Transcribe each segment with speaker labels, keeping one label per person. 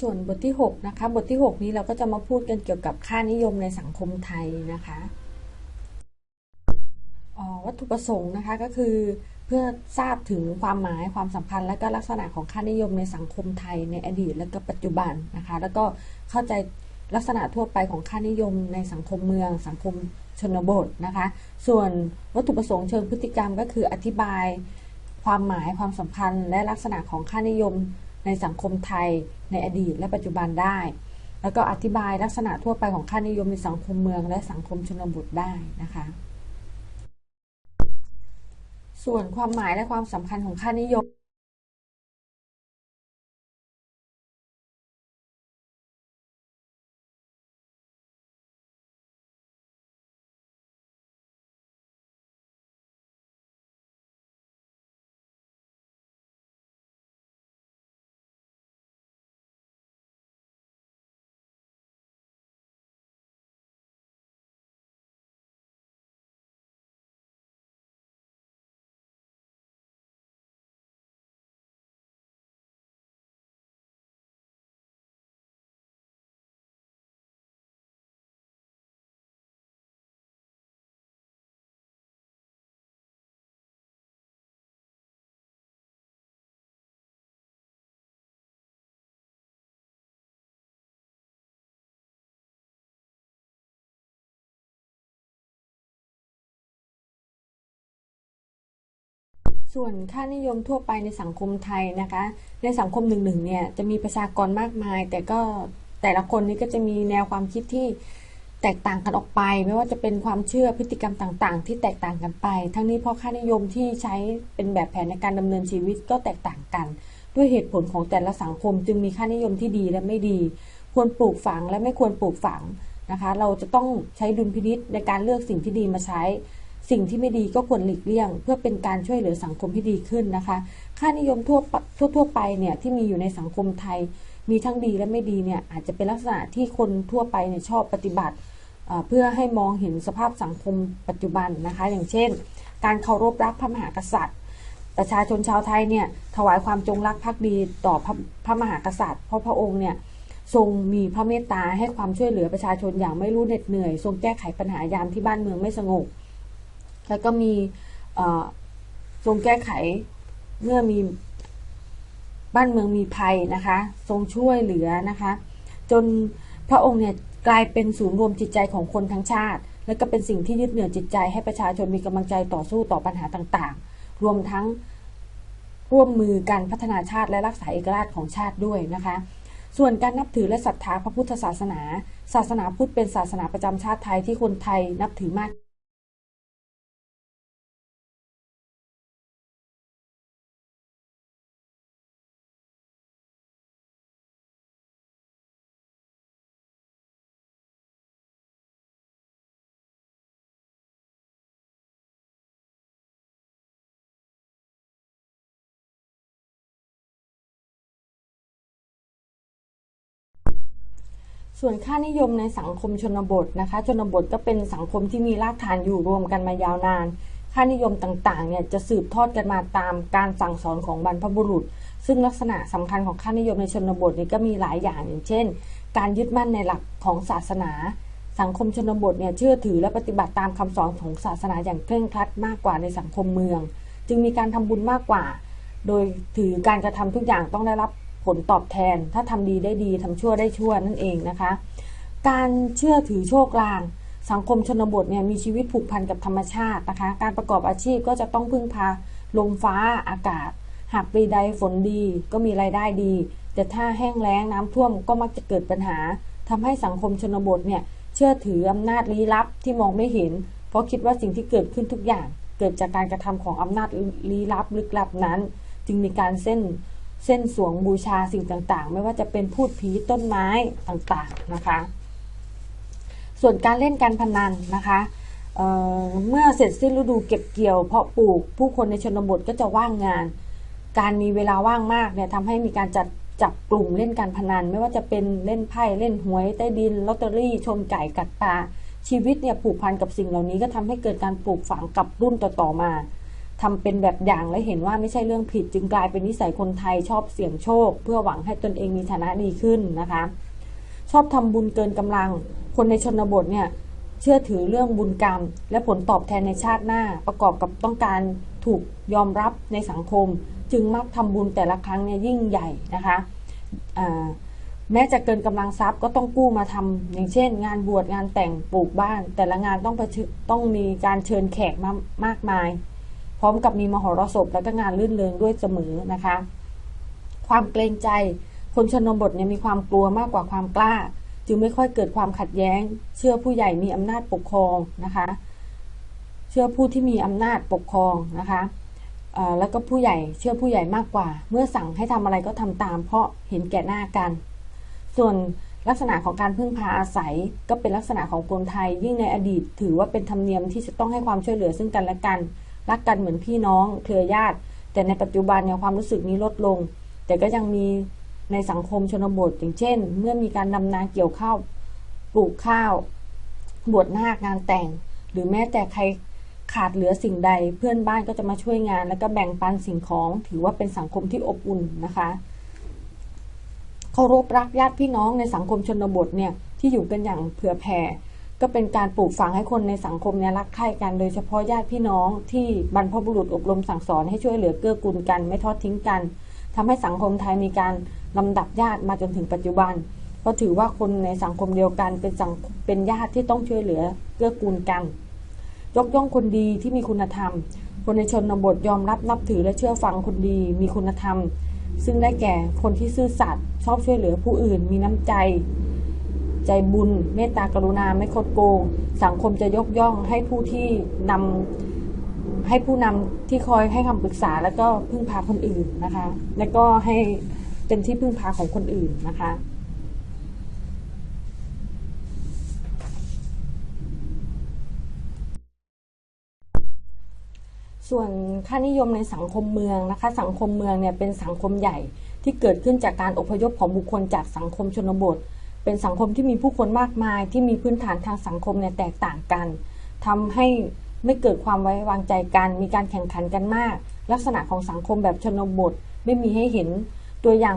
Speaker 1: ส่วนบทที่ 6 นะคะ บทที่ 6 นี้เราก็จะมาพูดกันเกี่ยวกับค่านิยมในสังคมไทยนะคะอ๋อวัตถุประสงค์นะคะก็คือเพื่อทราบถึงความหมายความสัมพันธ์ และก็ลักษณะของค่านิยมในสังคมไทยในอดีตและก็ปัจจุบันนะคะ แล้วก็เข้าใจลักษณะทั่วไปของค่านิยมในสังคมเมือง สังคมชนบทนะคะ ส่วนวัตถุประสงค์เชิงพฤติกรรมก็คืออธิบายความหมายความสัมพันธ์ และลักษณะของค่านิยม ในสังคมไทย ในอดีตและปัจจุบันได้ แล้วก็อธิบายลักษณะทั่วไปของค่านิยมในสังคมเมือง และสังคมชนบทได้นะคะ ส่วนความหมายและความสำคัญของค่านิยม ส่วนค่านิยมทั่วไปในสังคมไทยนะคะ ในสังคมหนึ่งๆเนี่ยจะมีประชากรมากมาย แต่ก็แต่ละคนนี้ก็จะมีแนวความคิดที่แตกต่างกันออกไป ไม่ว่าจะเป็นความเชื่อพฤติกรรมต่างๆ ที่แตกต่างกันไป ทั้งนี้เพราะค่านิยมที่ใช้เป็นแบบแผนในการดำเนินชีวิตก็แตกต่างกัน ด้วยเหตุผลของแต่ละสังคมจึงมีค่านิยมที่ดีและไม่ดี ควรปลูกฝังและไม่ควรปลูกฝังนะคะ เราจะต้องใช้ดุลพินิษในการเลือกสิ่งที่ดีมาใช้ สิ่งที่ไม่ดีก็ควรหลีกเลี่ยง เพื่อเป็นการช่วยเหลือสังคมที่ดีขึ้นนะคะ ค่านิยมทั่วทั่วทั่วไปเนี่ยที่มีอยู่ในสังคมไทย มีทั้งดีและไม่ดีเนี่ยอาจจะเป็นลักษณะที่คนทั่วไปเนี่ยชอบปฏิบัติเอ่อเพื่อให้มองเห็นสภาพสังคมปัจจุบันนะคะ อย่างเช่น การเคารพรักพระมหากษัตริย์ ประชาชนชาวไทยเนี่ยถวายความจงรักภักดีต่อพระพระมหากษัตริย์ เพราะพระองค์เนี่ยทรงมีพระเมตตาให้ความช่วยเหลือประชาชนอย่างไม่รู้เหน็ดเหนื่อย ทรงแก้ไขปัญหายามที่บ้านเมืองไม่สงบ แล้วก็มีทรงแก้ไขเมื่อมีบ้านเมืองมีภัยนะคะ ทรงช่วยเหลือนะคะ จนพระองค์เนี่ยกลายเป็นศูนย์รวมจิตใจของคนทั้งชาติ และก็เป็นสิ่งที่ยึดเหนี่ยวจิตใจให้ประชาชนมีกำลังใจต่อสู้ต่อปัญหาต่างๆ รวมทั้งร่วมมือการพัฒนาชาติและรักษาเอกราชของชาติด้วยนะคะ ส่วนการนับถือและศรัทธาพระพุทธศาสนา ศาสนาพุทธเป็นศาสนาประจำชาติไทยที่คนไทยนับถือมาก ส่วนค่านิยมในสังคมชนบทนะคะ ชนบทก็เป็นสังคมที่มีรากฐานอยู่รวมกันมายาวนาน ค่านิยมต่างๆเนี่ยจะสืบทอดกันมาตามการสั่งสอนของบรรพบุรุษ ซึ่งลักษณะสำคัญของค่านิยมในชนบทนี้ก็มีหลายอย่างอย่างเช่น การยึดมั่นในหลักของศาสนา สังคมชนบทเนี่ยเชื่อถือและปฏิบัติตามคำสอนของศาสนาอย่างเคร่งครัดมากกว่าในสังคมเมือง จึงมีการทำบุญมากกว่า โดยถือการกระทำทุกอย่างต้องได้รับ ผลตอบแทน ถ้าทำดีได้ดีทำชั่วได้ชั่วนั่นเองนะคะ การเชื่อถือโชคลาง สังคมชนบทเนี่ยมีชีวิตผูกพันกับธรรมชาตินะคะ การประกอบอาชีพก็จะต้องพึ่งพาลมฟ้าอากาศ หากปีใดฝนดีก็มีรายได้ดี แต่ถ้าแห้งแล้งน้ำท่วมก็มักจะเกิดปัญหาทำให้สังคมชนบทเนี่ยเชื่อถืออำนาจลี้ลับที่มองไม่เห็น เพราะคิดว่าสิ่งที่เกิดขึ้นทุกอย่าง เกิดจากการกระทำของอำนาจลี้ลับลึกลับนั้น จึงมีการเส้น เส้นสวงบูชาสิ่งต่างๆ ไม่ว่าจะเป็นพูดผีต้นไม้ต่างๆนะคะ ส่วนการเล่นการพนันนะคะเเมื่อเสร็จสิ้นฤดูเก็บเกี่ยว เพาะปลูกผู้คนในชนบทก็จะว่างงาน การมีเวลาว่างมากเนี่ยทำให้มีการจัดจับกลุ่มเล่นการพนัน ไม่ว่าจะเป็นเล่นไพ่เล่นหวยใต้ดินลอตเตอรี่ ชนไก่กัดปลาชีวิตเนี่ยผูกพันกับสิ่งเหล่านี้ก็ทำให้เกิดการปลูกฝังกับรุ่นต่อๆมา ทำเป็นแบบอย่างและเห็นว่าไม่ใช่เรื่องผิด จึงกลายเป็นนิสัยคนไทยชอบเสี่ยงโชค เพื่อหวังให้ตนเองมีฐานะดีขึ้นนะคะ ชอบทำบุญเกินกำลัง คนในชนบทเนี่ยเชื่อถือเรื่องบุญกรรม และผลตอบแทนในชาติหน้าประกอบกับต้องการถูกยอมรับในสังคม จึงมักทำบุญแต่ละครั้งเนี่ยยิ่งใหญ่นะคะแม้จะเกินกำลังทรัพย์ก็ต้องกู้มาทำอย่างเช่น งานบวชงานแต่งปลูกบ้าน แต่ละงานต้องต้องมีการเชิญแขกมามากมาย พร้อมกับมีมหรสพและก็งานลื่นเริงด้วยเสมอนะคะ ความเกรงใจ คนชนบทเนี่ยมีความกลัวมากกว่าความกล้า จึงไม่ค่อยเกิดความขัดแย้ง เชื่อผู้ใหญ่มีอำนาจปกครองนะคะ เชื่อผู้ที่มีอำนาจปกครองนะคะแล้วก็ผู้ใหญ่เชื่อผู้ใหญ่มากกว่า เมื่อสั่งให้ทำอะไรก็ทำตาม เพราะเห็นแก่หน้ากัน ส่วนลักษณะของการพึ่งพาอาศัยก็เป็นลักษณะของคนไทย ยิ่งในอดีต ถือว่าเป็นธรรมเนียมที่จะต้องให้ความช่วยเหลือซึ่งกันและกัน รักกันเหมือนพี่น้องเครือญาติ แต่ในปัจจุบันเนี่ยความรู้สึกนี้ลดลง แต่ก็ยังมีในสังคมชนบทอย่างเช่น เมื่อมีการนำนาเกี่ยวข้าวปลูกข้าวบวชนาคงานแต่ง หรือแม้แต่ใครขาดเหลือสิ่งใด เพื่อนบ้านก็จะมาช่วยงาน แล้วก็แบ่งปันสิ่งของ ถือว่าเป็นสังคมที่อบอุ่นนะคะเคารพรักญาติพี่น้องในสังคมชนบทเนี่ยที่อยู่กันอย่างเผื่อแผ่ ก็เป็นการปลูกฝังให้คนในสังคมเนี่ยรักใคร่กัน โดยเฉพาะญาติพี่น้องที่บรรพบุรุษอบรมสั่งสอนให้ช่วยเหลือเกื้อกูลกัน ไม่ทอดทิ้งกันทำให้สังคมไทยมีการลำดับญาติมาจนถึงปัจจุบัน ก็ถือว่าคนในสังคมเดียวกันเป็นสังเป็นญาติที่ต้องช่วยเหลือเกื้อกูลกัน ยกย่องคนดีที่มีคุณธรรม คนในชนบทยอมรับนับถือและเชื่อฟังคนดี มีคุณธรรม ซึ่งได้แก่คนที่ซื่อสัตย์ชอบช่วยเหลือผู้อื่น มีน้ำใจ ใจบุญ เมตตากรุณาไม่คดโกง สังคมจะยกย่องให้ผู้ที่นำให้ผู้นำที่คอยให้คำปรึกษา แล้วก็พึ่งพาคนอื่นนะคะ แล้วก็ให้เป็นที่พึ่งพาของคนอื่นนะคะส่วนค่านิยมในสังคมเมืองนะคะ สังคมเมืองเนี่ยเป็นสังคมใหญ่ที่เกิดขึ้นจากการอพยพของบุคคลจากสังคมชนบท เป็นสังคมที่มีผู้คนมากมาย ที่มีพื้นฐานทางสังคมเนี่ยแตกต่างกันทำให้ไม่เกิดความไว้วางใจกัน มีการแข่งขันกันมาก ลักษณะของสังคมแบบชนบทไม่มีให้เห็นตัวอย่าง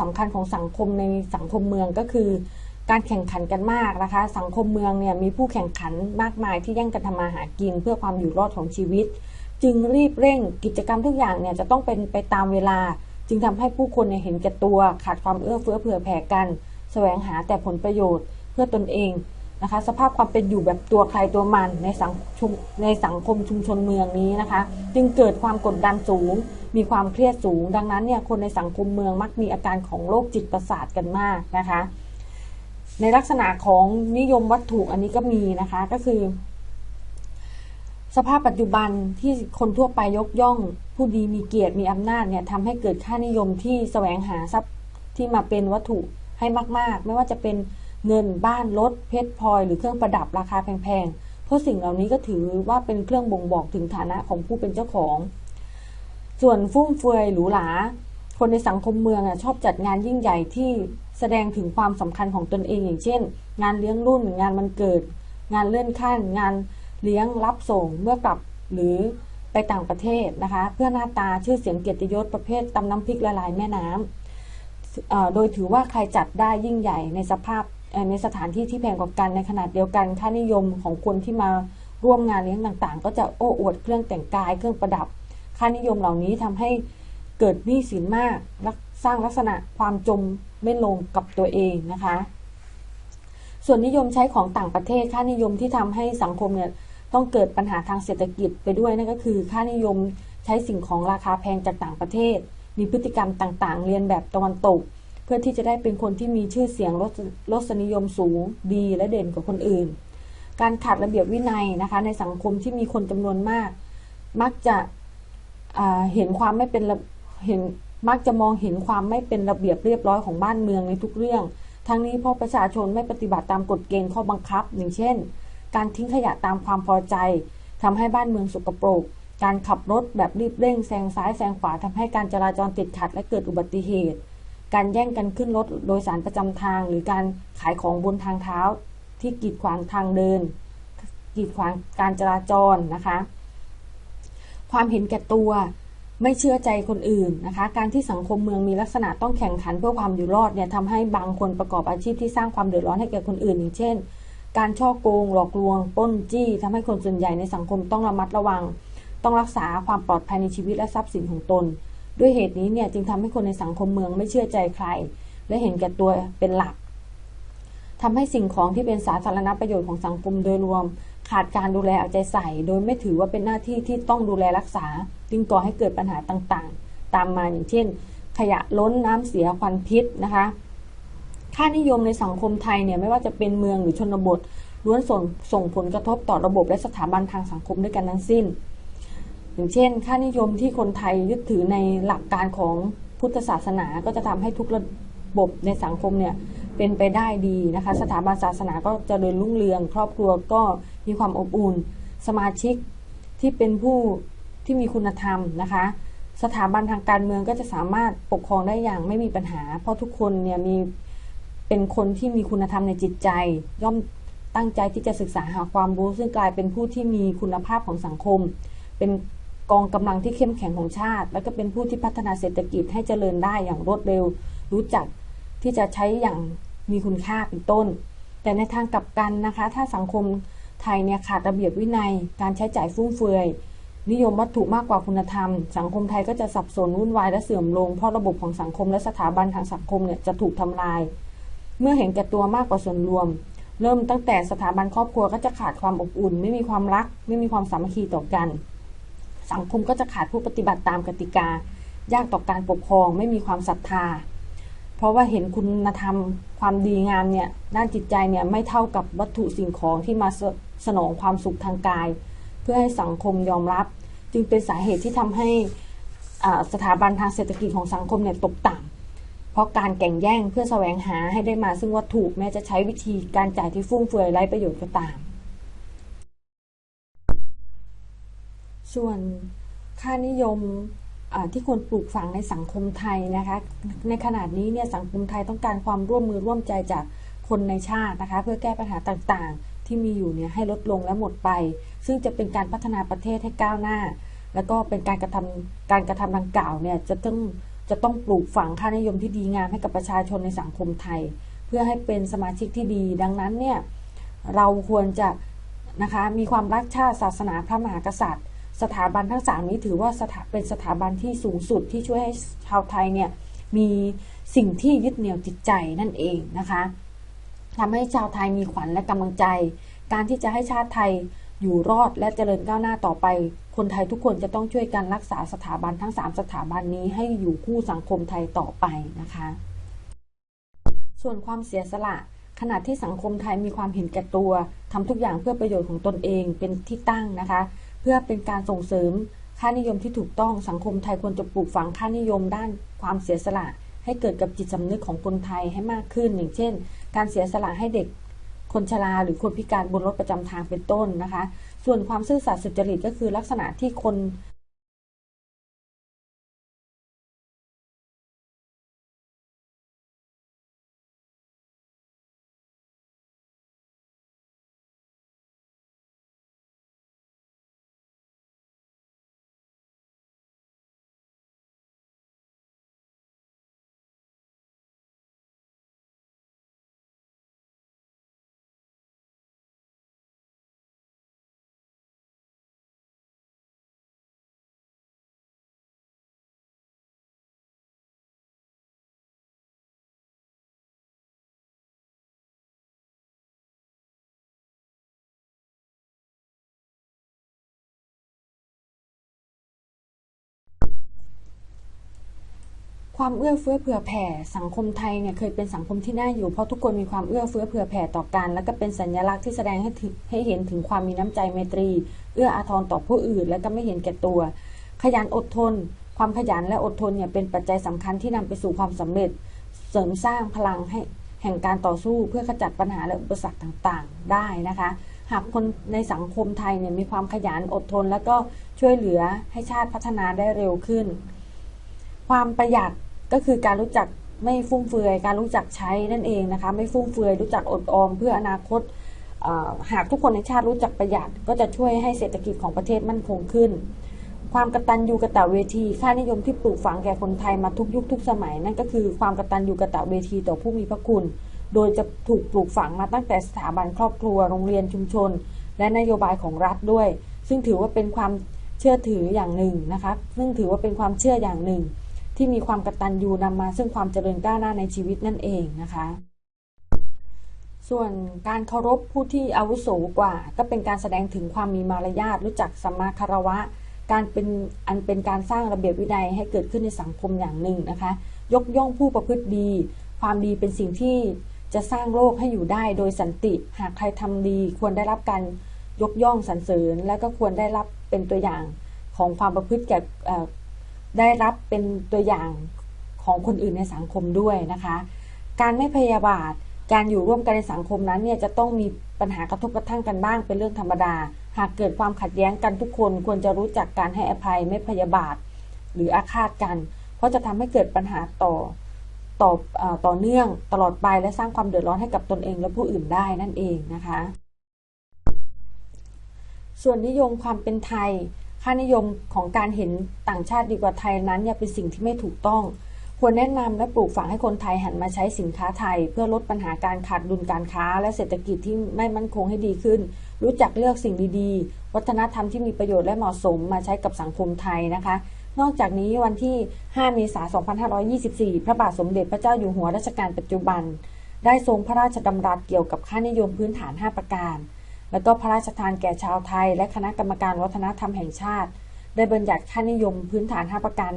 Speaker 1: สำคัญของสังคมในสังคมเมืองก็คือ การแข่งขันกันมากนะคะ สังคมเมืองเนี่ยมีผู้แข่งขันมากมายที่แย่งกันทำมาหากิน เพื่อความอยู่รอดของชีวิต จึงรีบเร่งกิจกรรมทุกอย่างเนี่ยจะต้องเป็นไปตามเวลา จึงทำให้ผู้คนเนี่ยเห็นแก่ตัว ขาดความเอื้อเฟื้อเผื่อแผ่กัน แสวงหาแต่ผลประโยชน์เพื่อตนเองนะคะ สภาพความเป็นอยู่แบบตัวใครตัวมันในสังคมในสังคมชุมชนเมืองนี้นะคะ จึงเกิดความกดดันสูง มีความเครียดสูง ดังนั้นเนี่ยคนในสังคมเมืองมักมีอาการของโรคจิตประสาทกันมากนะคะ ในลักษณะของนิยมวัตถุอันนี้ก็มีนะคะก็คือ สภาพปัจจุบันที่คนทั่วไปยกย่อง ผู้ดีมีเกียรติมีอำนาจเนี่ยทำให้เกิดค่านิยมที่แสวงหาทรัพย์ที่มาเป็นวัตถุ ให้มาก ๆ ไม่ว่าจะเป็นเงินบ้านรถเพชรพลอยหรือเครื่องประดับราคาแพงๆ เพราะสิ่งเหล่านี้ก็ถือว่าเป็นเครื่องบ่งบอกถึงฐานะของผู้เป็นเจ้าของ ส่วนฟุ่มเฟือยหรูหราคนในสังคมเมืองชอบจัดงานยิ่งใหญ่ที่แสดงถึงความสำคัญของตนเองอย่างเช่น งานเลี้ยงรุ่น งานมันเกิด งานเลื่อนขั้น งานเลี้ยงรับส่งเมื่อกลับหรือไปต่างประเทศนะคะ เพื่อหน้าตาชื่อเสียงเกียรติยศประเภทตำน้ำพริกละลายแม่น้ำ โดยถือว่าใครจัดได้ยิ่งใหญ่ในสภาพในสถานที่ที่แพงกว่ากันในขนาดเดียวกันค่านิยมของคนที่มาร่วมงานเลี้ยงต่างๆ ก็จะโอ้อวดเครื่องแต่งกายเครื่องประดับ ค่านิยมเหล่านี้ทำให้เกิดหนี้สินมากและสร้างลักษณะความจมไม่ลงกับตัวเองนะคะ ส่วนนิยมใช้ของต่างประเทศ ค่านิยมที่ทำให้สังคมเนี่ยต้องเกิดปัญหาทางเศรษฐกิจไปด้วยนั่นก็คือ ค่านิยมใช้สิ่งของราคาแพงจากต่างประเทศ มีพฤติกรรมต่างๆ เรียนแบบตะวันตก เพื่อที่จะได้เป็นคนที่มีชื่อเสียงลดสนิยมสูงดีและเด่นกว่าคนอื่น การขาดระเบียบวินัยนะคะ ในสังคมที่มีคนจำนวนมาก มักจะเห็นความไม่เป็นเห็นมักจะมองเห็นความไม่เป็นระเบียบเรียบร้อยของบ้านเมืองในทุกเรื่อง ทั้งนี้เพราะประชาชนไม่ปฏิบัติตามกฎเกณฑ์ข้อบังคับ อย่างเช่น การทิ้งขยะตามความพอใจทำให้บ้านเมืองสกปรก การขับรถแบบรีบเร่งแซงซ้ายแซงขวาทำให้การจราจรติดขัดและเกิดอุบัติเหตุ การแย่งกันขึ้นรถโดยสารประจำทาง หรือการขายของบนทางเท้า ที่กีดขวางทางเดิน กีดขวางการจราจรนะคะ ความเห็นแก่ตัวไม่เชื่อใจคนอื่นนะคะ การที่สังคมเมืองมีลักษณะต้องแข่งขันเพื่อความอยู่รอดเนี่ยทำให้บางคนประกอบอาชีพที่สร้างความเดือดร้อนให้แก่คนอื่น อย่างเช่น การช่อโกงหลอกลวง ป้นจี้ทำให้คนส่วนใหญ่ในสังคมต้องระมัดระวัง ต้องรักษาความปลอดภัยในชีวิตและทรัพย์สินของตน ด้วยเหตุนี้เนี่ยจึงทำให้คนในสังคมเมืองไม่เชื่อใจใคร และเห็นแก่ตัวเป็นหลักทำให้สิ่งของที่เป็นสาธารณประโยชน์ของสังคมโดยรวม ขาดการดูแลเอาใจใส่ โดยไม่ถือว่าเป็นหน้าที่ที่ต้องดูแลรักษา จึงก่อให้เกิดปัญหาต่างๆ ตามมาอย่างเช่น ขยะล้นน้ำเสียควันพิษนะคะค่านิยมในสังคมไทยเนี่ยไม่ว่าจะเป็นเมืองหรือชนบทล้วนส่งส่งผลกระทบต่อระบบและสถาบันทางสังคมด้วยกันทั้งสิ้น อย่างเช่น ค่านิยมที่คนไทยยึดถือในหลักการของพุทธศาสนาก็จะทำให้ทุกระบบในสังคมเนี่ยเป็นไปได้ดีนะคะ สถาบันศาสนาก็จเจริญรุ่งเรือง ครอบครัวก็มีความอบอุ่น สมาชิกที่เป็นผู้ที่มีคุณธรรมนะคะ สถาบันทางการเมืองก็จะสามารถปกครองได้อย่างไม่มีปัญหา เพราะทุกคนเนี่ยมีเป็นคนที่มีคุณธรรมในจิตใจ ย่อมตั้งใจที่จะศึกษาหาความรู้ ซึ่งกลายเป็นผู้ที่มีคุณภาพของสังคม เป็น กองกำลังที่เข้มแข็งของชาติ แล้วก็เป็นผู้ที่พัฒนาเศรษฐกิจให้เจริญได้อย่างรวดเร็ว รู้จักที่จะใช้อย่างมีคุณค่าเป็นต้น แต่ในทางกลับกันนะคะ ถ้าสังคมไทยเนี่ยขาดระเบียบวินัย การใช้จ่ายฟุ่มเฟือย นิยมวัตถุมากกว่าคุณธรรม สังคมไทยก็จะสับสนวุ่นวายและเสื่อมลง เพราะระบบของสังคมและสถาบันทางสังคมเนี่ยจะถูกทำลาย เมื่อเห็นแก่ตัวมากกว่าส่วนรวม เริ่มตั้งแต่สถาบันครอบครัวก็จะขาดความอบอุ่น ไม่มีความรัก ไม่มีความสามัคคีต่อกัน สังคมก็จะขาดผู้ปฏิบัติตามกติกา ยากต่อการปกครองไม่มีความศรัทธา เพราะว่าเห็นคุณธรรมความดีงามเนี่ยด้านจิตใจเนี่ยไม่เท่ากับวัตถุสิ่งของที่มาสสนองความสุขทางกาย เพื่อให้สังคมยอมรับ จึงเป็นสาเหตุที่ทำให้สถาบันทางเศรษฐกิจของสังคมเนี่ยตกต่ำเพราะการแข่งแย่งเพื่อแสวงหาให้ได้มาซึ่งวัตถุแม้จะใช้วิธีการจ่ายที่ฟุ่มเฟือยไร้ประโยชน์ก็ตาม ส่วนค่านิยมที่ควรปลูกฝังในสังคมไทยนะคะ ในขณะนี้เนี่ยสังคมไทยต้องการความร่วมมือร่วมใจจากคนในชาตินะคะ เพื่อแก้ปัญหาต่างๆ ที่มีอยู่เนี่ยให้ลดลงและหมดไป ซึ่งจะเป็นการพัฒนาประเทศให้ก้าวหน้า แล้วก็เป็นการกระทำการกระทำดังกล่าวเนี่ยจะต้องจะต้องปลูกฝังค่านิยมที่ดีงามให้กับประชาชนในสังคมไทย เพื่อให้เป็นสมาชิกที่ดี ดังนั้นเนี่ยเราควรจะนะคะมีความรักชาติศาสนาพระมหากษัตริย์ สถาบันทั้งสามนี้ถือว่าสถาเป็นสถาบันที่สูงสุดที่ช่วยให้ชาวไทยเนี่ยมีสิ่งที่ยึดเหนี่ยวจิตใจนั่นเองนะคะทำให้ชาวไทยมีขวัญและกำลังใจ การที่จะให้ชาติไทยอยู่รอดและเจริญก้าวหน้าต่อไป คนไทยทุกคนจะต้องช่วยกันรักษาสถาบันทั้ง 3 สถาบันนี้ให้อยู่คู่สังคมไทยต่อไปนะคะ ส่วนความเสียสละขณะที่สังคมไทยมีความเห็นแก่ตัวทำทุกอย่างเพื่อประโยชน์ของตนเองเป็นที่ตั้งนะคะ เพื่อเป็นการส่งเสริมค่านิยมที่ถูกต้องสังคมไทยควรจะปลูกฝังค่านิยมด้านความเสียสละ ให้เกิดกับจิตสำนึกของคนไทยให้มากขึ้น อย่างเช่น การเสียสละให้เด็กคนชราหรือคนพิการบนรถประจำทางเป็นต้นนะคะ ส่วนความซื่อสัตย์สุจริตก็คือลักษณะที่คน ความเอื้อเฟื้อเผื่อแผ่สังคมไทยเนี่ยเคยเป็นสังคมที่น่าอยู่เพราะทุกคนมีความเอื้อเฟื้อเผื่อแผ่ต่อกัน และก็เป็นสัญลักษณ์ที่แสดงให้ให้เห็นถึงความมีน้ำใจไมตรี เอื้ออาทรต่อผู้อื่น และก็ไม่เห็นแก่ตัว ขยันอดทน ความขยันและอดทนเนี่ยเป็นปัจจัยสำคัญที่นำไปสู่ความสำเร็จ เสริมสร้างพลังให้แห่งการต่อสู้เพื่อขจัดปัญหาและอุปสรรคต่างๆ ได้นะคะ หากคนในสังคมไทยเนี่ยมีความขยันอดทน แล้วก็ช่วยเหลือให้ชาติพัฒนาได้เร็วขึ้น ความประหยัด ก็คือการรู้จักไม่ฟุ่มเฟือย การรู้จักใช้นั่นเองนะคะ ไม่ฟุ่มเฟือย รู้จักอดออมเพื่ออนาคตหากทุกคนในชาติรู้จักประหยัด ก็จะช่วยให้เศรษฐกิจของประเทศมั่นคงขึ้น ความกตัญญูกตเวที ค่านิยมที่ปลูกฝังแก่คนไทยมาทุกยุคทุกสมัย นั่นก็คือความกตัญญูกตเวทีต่อผู้มีพระคุณ โดยจะถูกปลูกฝังมาตั้งแต่สถาบันครอบครัว โรงเรียนชุมชน และนโยบายของรัฐด้วย ซึ่งถือว่าเป็นความเชื่อถืออย่างหนึ่งนะคะ ซึ่งถือว่าเป็นความเชื่ออย่างหนึ่ง ที่มีความกตัญญูนำมา ซึ่งความเจริญก้าวหน้าในชีวิตนั่นเองนะคะ ส่วนการเคารพผู้ที่อาวุโสกว่า ก็เป็นการแสดงถึงความมีมารยาทรู้จักสัมมาคารวะ การเป็นอันเป็นการสร้างระเบียบวินัยให้เกิดขึ้นในสังคมอย่างหนึ่งนะคะ ยกย่องผู้ประพฤติดี ความดีเป็นสิ่งที่จะสร้างโลกให้อยู่ได้โดยสันติ หากใครทำดีควรได้รับการยกย่องสรรเสริญ และก็ควรได้รับเป็นตัวอย่างของความประพฤติแก่ ได้รับเป็นตัวอย่างของคนอื่นในสังคมด้วยนะคะ การไม่พยาบาท การอยู่ร่วมกันในสังคมนั้นเนี่ยจะต้องมีปัญหากระทบกระทั่งกันบ้างเป็นเรื่องธรรมดา หากเกิดความขัดแย้งกันทุกคนควรจะรู้จักการให้อภัยไม่พยาบาท หรืออาฆาตกัน เพราะจะทำให้เกิดปัญหาต่อต่อต่อเนื่องตลอดไปและสร้างความเดือดร้อนให้กับตนเองและผู้อื่นได้นั่นเองนะคะ ส่วนนิยมความเป็นไทย ค่านิยมของการเห็นต่างชาติดีกว่าไทยนั้นเนี่ยเป็นสิ่งที่ไม่ถูกต้อง ควรแนะนำและปลูกฝังให้คนไทยหันมาใช้สินค้าไทย เพื่อลดปัญหาการขาดดุลการค้า และเศรษฐกิจที่ไม่มั่นคงให้ดีขึ้น รู้จักเลือกสิ่งดีๆ วัฒนธรรมที่มีประโยชน์และเหมาะสมมาใช้กับสังคมไทยนะคะนอกจากนี้วันที่ 5 เมษายน 2524 พระบาทสมเด็จพระเจ้าอยู่หัวรัชกาลปัจจุบัน ได้ทรงพระราชดำรัสเกี่ยวกับค่านิยมพื้นฐาน 5 ประการ และก็พระราชทานแก่ชาวไทย และคณะกรรมการวัฒนธรรมแห่งชาติ ได้บัญญัติค่านิยมพื้นฐาน 5 ประการ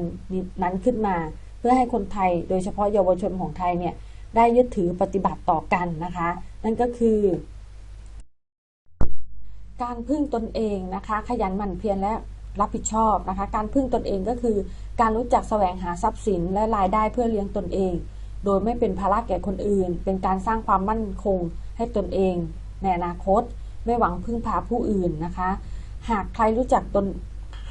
Speaker 1: นั้นขึ้นมา เพื่อให้คนไทยโดยเฉพาะเยาวชนของไทยเนี่ยได้ยึดถือปฏิบัติต่อกันนะคะ นั่นก็คือ การพึ่งตนเองนะคะ ขยันหมั่นเพียรและรับผิดชอบนะคะ การพึ่งตนเองก็คือ การรู้จักแสวงหาทรัพย์สินและรายได้เพื่อเลี้ยงตนเอง โดยไม่เป็นภาระแก่คนอื่น เป็นการสร้างความมั่นคงให้ตนเองในอนาคต ไม่หวังพึ่งพาผู้อื่นนะคะ หากใครรู้จักตน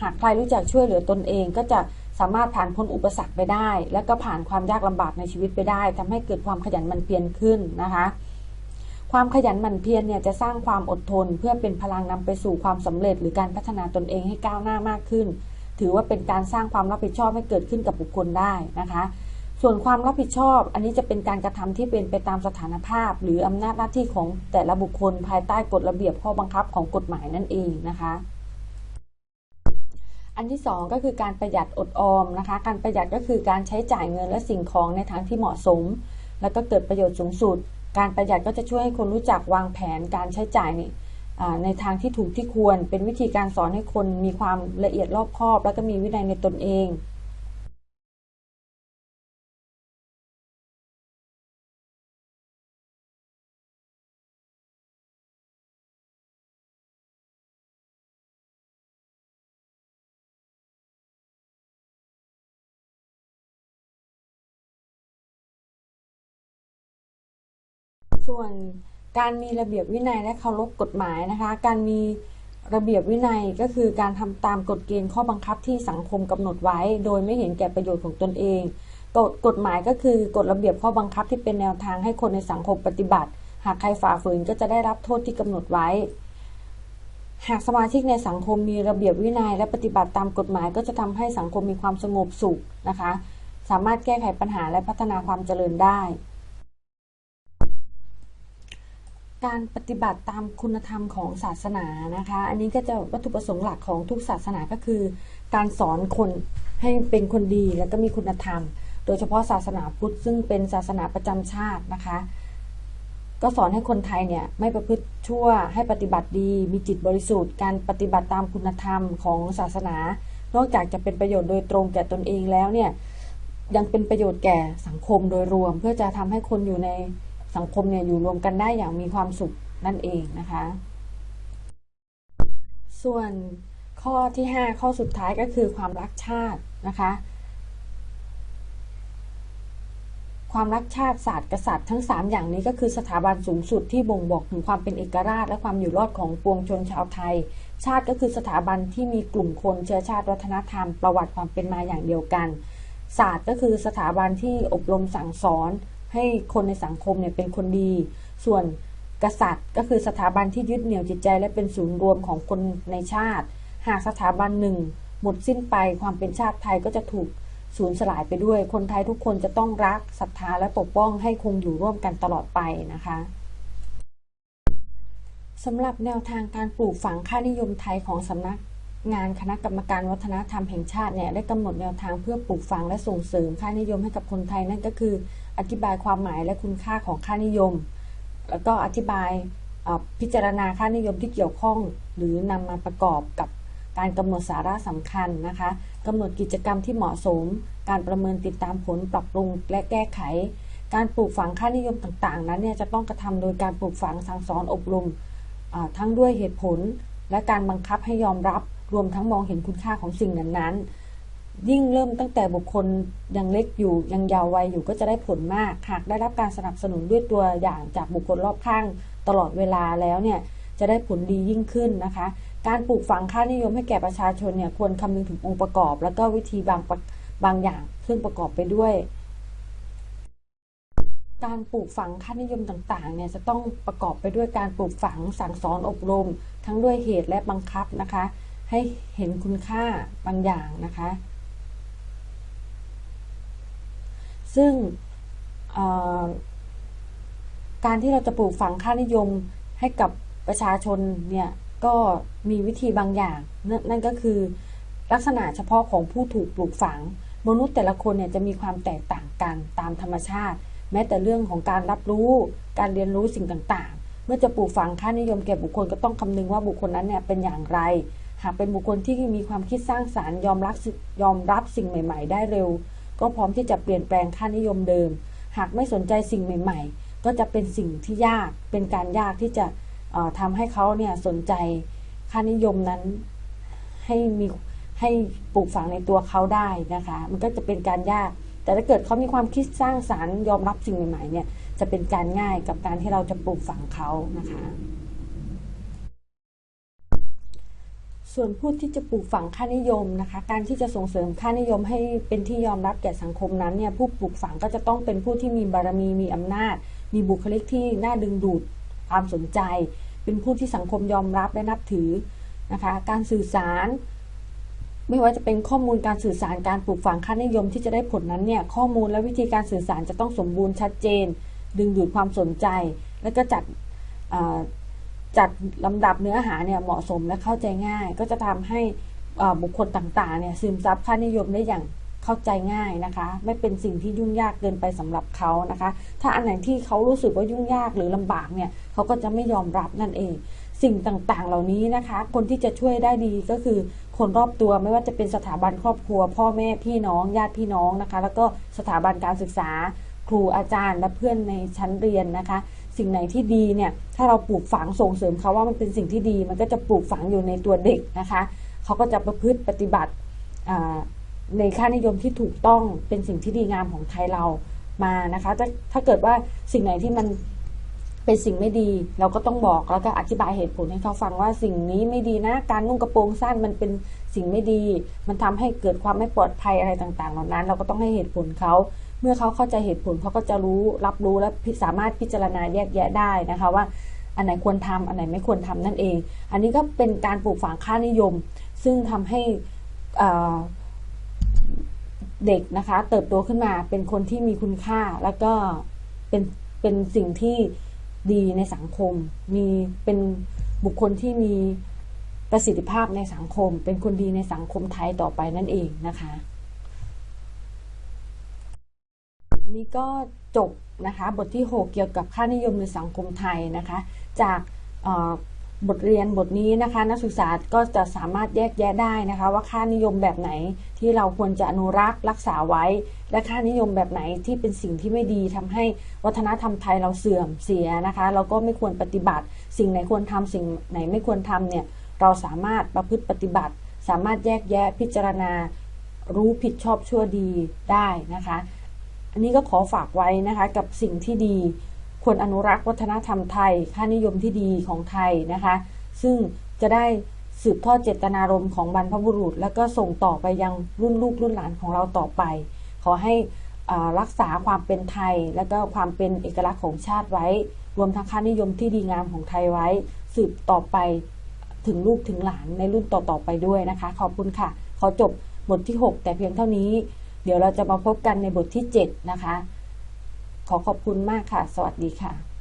Speaker 1: หากใครรู้จักช่วยเหลือตนเอง ก็จะสามารถผ่านพ้นอุปสรรคไปได้ และก็ผ่านความยากลำบากในชีวิตไปได้ทำให้เกิดความขยันหมั่นเพียรขึ้นนะคะ ความขยันหมั่นเพียรเนี่ยจะสร้างความอดทน เพื่อเป็นพลังนำไปสู่ความสำเร็จ หรือการพัฒนาตนเองให้ก้าวหน้ามากขึ้น ถือว่าเป็นการสร้างความรับผิดชอบให้เกิดขึ้นกับบุคคลได้นะคะ ส่วนความรับผิดชอบ อันนี้จะเป็นการกระทำที่เป็นไปตามสถานภาพ หรืออำนาจหน้าที่ของแต่ละบุคคลภายใต้กฎระเบียบข้อบังคับของกฎหมายนั่นเองนะคะ อันที่ 2 ก็คือการประหยัดอดออมนะคะ การประหยัดก็คือการใช้จ่ายเงินและสิ่งของในทางที่เหมาะสม แล้วก็เกิดประโยชน์สูงสุด การประหยัดก็จะช่วยให้คนรู้จักวางแผนการใช้จ่ายในในทางที่ถูกที่ควร เป็นวิธีการสอนให้คนมีความละเอียดรอบคอบ แล้วก็มีวินัยในตนเอง ส่วนการมีระเบียบวินัยและเคารพกฎหมายนะคะ การมีระเบียบวินัยก็คือการทำตามกฎเกณฑ์ข้อบังคับที่สังคมกำหนดไว้ โดยไม่เห็นแก่ประโยชน์ของตนเองกฎกฎหมายก็คือกฎระเบียบข้อบังคับที่เป็นแนวทางให้คนในสังคมปฏิบัติ หากใครฝ่าฝืนก็จะได้รับโทษที่กำหนดไว้ หากสมาชิกในสังคมมีระเบียบวินัย และปฏิบัติตามกฎหมาย ก็จะทำให้สังคมมีความสงบสุขนะคะ สามารถแก้ไขปัญหาและพัฒนาความเจริญได้ การปฏิบัติตามคุณธรรมของศาสนานะคะ อันนี้ก็จะวัตถุประสงค์หลักของทุกศาสนาก็คือ การสอนคนให้เป็นคนดีและก็มีคุณธรรม โดยเฉพาะศาสนาพุทธซึ่งเป็นศาสนาประจำชาตินะคะ ก็สอนให้คนไทยเนี่ยไม่ประพฤติชั่วให้ปฏิบัติดี มีจิตบริสุทธิ์ การปฏิบัติตามคุณธรรมของศาสนา นอกจากจะเป็นประโยชน์โดยตรงแก่ตนเองแล้วเนี่ยยังเป็นประโยชน์แก่สังคมโดยรวม เพื่อจะทำให้คนอยู่ใน สังคมเนี่ยอยู่รวมกันได้อย่างมีความสุขนั่นเองนะคะ ส่วนข้อที่ 5 ข้อสุดท้ายก็คือความรักชาตินะคะ ความรักชาติศาสตร์กษัตริย์ทั้ง 3 อย่างนี้ก็คือสถาบันสูงสุดที่บ่งบอกถึงความเป็นเอกราช และความอยู่รอดของปวงชนชาวไทย ชาติก็คือสถาบันที่มีกลุ่มคนเชื้อชาติวัฒนธรรม ประวัติความเป็นมาอย่างเดียวกัน ศาสตร์ก็คือสถาบันที่อบรมสั่งสอน ให้คนในสังคมเนี่ยเป็นคนดี ส่วนกษัตริย์ ก็คือสถาบันที่ยึดเหนี่ยวจิตใจ และเป็นศูนย์รวมของคนในชาติ หากสถาบันหนึ่ง หมดสิ้นไปความเป็นชาติไทยก็จะถูกสูญสลายไปด้วย คนไทยทุกคนจะต้องรักศรัทธาและปกป้องให้คงอยู่ร่วมกันตลอดไปนะคะสำหรับแนวทางการปลูกฝังค่านิยมไทยของสำนักงานคณะกรรมการวัฒนธรรมแห่งชาติเนี่ยได้กำหนดแนวทางเพื่อปลูกฝังและส่งเสริมค่านิยมให้กับคนไทยนั่นก็คือ อธิบายความหมายและคุณค่าของค่านิยม แล้วก็อธิบายพิจารณาค่านิยมที่เกี่ยวข้อง หรือนำมาประกอบกับการกำหนดสาระสำคัญนะคะกำหนดกิจกรรมที่เหมาะสม การประเมินติดตามผลปรับปรุงและแก้ไข การปลูกฝังค่านิยมต่างๆ นั้นเนี่ยจะต้องกระทำโดยการปลูกฝังสั่งสอนอบรมทั้งด้วยเหตุผล และการบังคับให้ยอมรับ รวมทั้งมองเห็นคุณค่าของสิ่งนั้นๆ ยิ่งเริ่มตั้งแต่บุคคลยังเล็กอยู่ยังยาววัยอยู่ก็จะได้ผลมากหากได้รับการสนับสนุนด้วยตัวอย่างจากบุคคลรอบข้างตลอดเวลาแล้วเนี่ยจะได้ผลดียิ่งขึ้นนะคะ การปลูกฝังค่านิยมให้แก่ประชาชนเนี่ยควรคำนึงถึงองค์ประกอบ และก็วิธีบางบางอย่างซึ่งประกอบไปด้วย การปลูกฝังค่านิยมต่างๆเนี่ยจะต้องประกอบไปด้วยการปลูกฝังสั่งสอนอบรม ทั้งด้วยเหตุและบังคับนะคะ ให้เห็นคุณค่าบางอย่างนะคะ ซึ่งการที่เราจะปลูกฝังค่านิยมให้กับประชาชนเนี่ยก็มีวิธีบางอย่างนั่นก็คือลักษณะเฉพาะของผู้ถูกปลูกฝัง มนุษย์แต่ละคนเนี่ยจะมีความแตกต่างกันตามธรรมชาติ แม้แต่เรื่องของการรับรู้ การเรียนรู้สิ่งต่างๆ เมื่อจะปลูกฝังค่านิยมแก่บุคคลก็ต้องคำนึงว่าบุคคลนั้นเนี่ยเป็นอย่างไร หากเป็นบุคคลที่มีความคิดสร้างสารรค์ยอมรับยอมรับสิ่งใหม่ ๆ ได้เร็ว ก็พร้อมที่จะเปลี่ยนแปลงค่านิยมเดิม หากไม่สนใจสิ่งใหม่ ๆ ก็จะเป็นสิ่งที่ยากเป็นการยากที่จะทำให้เขาเนี่ยสนใจค่านิยมนั้นให้มีให้ปลูกฝังในตัวเขาได้นะคะ มันก็จะเป็นการยาก แต่ถ้าเกิดเขามีความคิดสร้างสารรค์ยอมรับสิ่งใหม่ๆเนี่ยจะเป็นการง่ายกับการที่เราจะปลูกฝังเขานะคะ ส่วนผู้ที่จะปลูกฝังค่านิยมนะคะ การที่จะส่งเสริมค่านิยมให้เป็นที่ยอมรับแก่สังคมนั้นเนี่ยผู้ปลูกฝังก็จะต้องเป็นผู้ที่มีบารมีมีอำนาจ มีบุคลิกที่น่าดึงดูดความสนใจ เป็นผู้ที่สังคมยอมรับและนับถือนะคะ การสื่อสาร ไม่ว่าจะเป็นข้อมูลการสื่อสารการปลูกฝังค่านิยมที่จะได้ผลนั้นเนี่ยข้อมูลและวิธีการสื่อสารจะต้องสมบูรณ์ชัดเจน ดึงดูดความสนใจ และก็จัด จัดลำดับเนื้อหาเนี่ยเหมาะสมและเข้าใจง่าย ก็จะทำให้บุคคลต่างๆเนี่ยซึมซับค่านิยมได้อย่างเข้าใจง่ายนะคะ ไม่เป็นสิ่งที่ยุ่งยากเกินไปสำหรับเขานะคะ ถ้าอันไหนที่เขารู้สึกว่ายุ่งยากหรือลำบากเนี่ยเขาก็จะไม่ยอมรับนั่นเอง สิ่งต่างๆ เหล่านี้นะคะ คนที่จะช่วยได้ดีก็คือ คนรอบตัวไม่ว่าจะเป็นสถาบันครอบครัว พ่อแม่พี่น้องญาติพี่น้องนะคะ แล้วก็สถาบันการศึกษา ครูอาจารย์และเพื่อนในชั้นเรียนนะคะ สิ่งไหนที่ดีเนี่ย ถ้าเราปลูกฝังส่งเสริมเขาว่ามันเป็นสิ่งที่ดี มันก็จะปลูกฝังอยู่ในตัวเด็กนะคะ เขาก็จะประพฤติปฏิบัติในค่านิยมที่ถูกต้องเป็นสิ่งที่ดีงามของไทยเรามานะคะถ้าถ้าเกิดว่าสิ่งไหนที่มันเป็นสิ่งไม่ดี เราก็ต้องบอกแล้วก็อธิบายเหตุผลให้เขาฟังว่าสิ่งนี้ไม่ดีนะ การนุ่งกระโปรงสั้นมันเป็นสิ่งไม่ดี มันทำให้เกิดความไม่ปลอดภัยอะไรต่างๆ เหล่านั้น เราก็ต้องให้เหตุผลเขา เมื่อเขาเข้าใจเหตุผลเขาก็จะรู้รับรู้และสามารถพิจารณาแยกแยะได้นะคะว่า อันไหนควรทำอันไหนไม่ควรทำนั่นเอง อันนี้ก็เป็นการปลูกฝังค่านิยม ซึ่งทำให้เด็กนะคะเติบโตขึ้นมาเป็นคนที่มีคุณค่าแล้วก็เป็นเป็นสิ่งที่ดีในสังคม มีเป็นบุคคลที่มีประสิทธิภาพในสังคม เป็นคนดีในสังคมไทยต่อไปนั่นเองนะคะ นี้ก็จบนะคะบทที่ 6 เกี่ยวกับค่านิยมในสังคมไทยนะคะ จากบทเรียนบทนี้นะคะ นักศึกษาก็จะสามารถแยกแยะได้นะคะ ว่าค่านิยมแบบไหนที่เราควรจะอนุรักษ์รักษาไว้ และค่านิยมแบบไหนที่เป็นสิ่งที่ไม่ดีทำให้วัฒนธรรมไทยเราเสื่อมเสียนะคะ เราก็ไม่ควรปฏิบัติ สิ่งไหนควรทำสิ่งไหนไม่ควรทำเนี่ยเราสามารถประพฤติปฏิบัติ สามารถแยกแยะพิจารณา รู้ผิดชอบชั่วดีได้นะคะ อันนี้ก็ขอฝากไว้นะคะกับสิ่งที่ดีควรอนุรักษ์วัฒนธรรมไทย ค่านิยมที่ดีของไทยนะคะ ซึ่งจะได้สืบทอดเจตนารมณ์ของบรรพบุรุษ แล้วก็ส่งต่อไปยังรุ่นลูกรุ่นหลานของเราต่อไป ขอให้รักษาความเป็นไทย และก็ความเป็นเอกลักษณ์ของชาติไว้ รวมทั้งค่านิยมที่ดีงามของไทยไว้ สืบต่อไปถึงลูกถึงหลานในรุ่นต่อๆไปด้วยนะคะ ขอบคุณค่ะ ขอจบบทที่ 6 แต่เพียงเท่านี้ เดี๋ยวเราจะมาพบกันในบทที่ 7 นะคะ ขอขอบคุณมากค่ะ สวัสดีค่ะ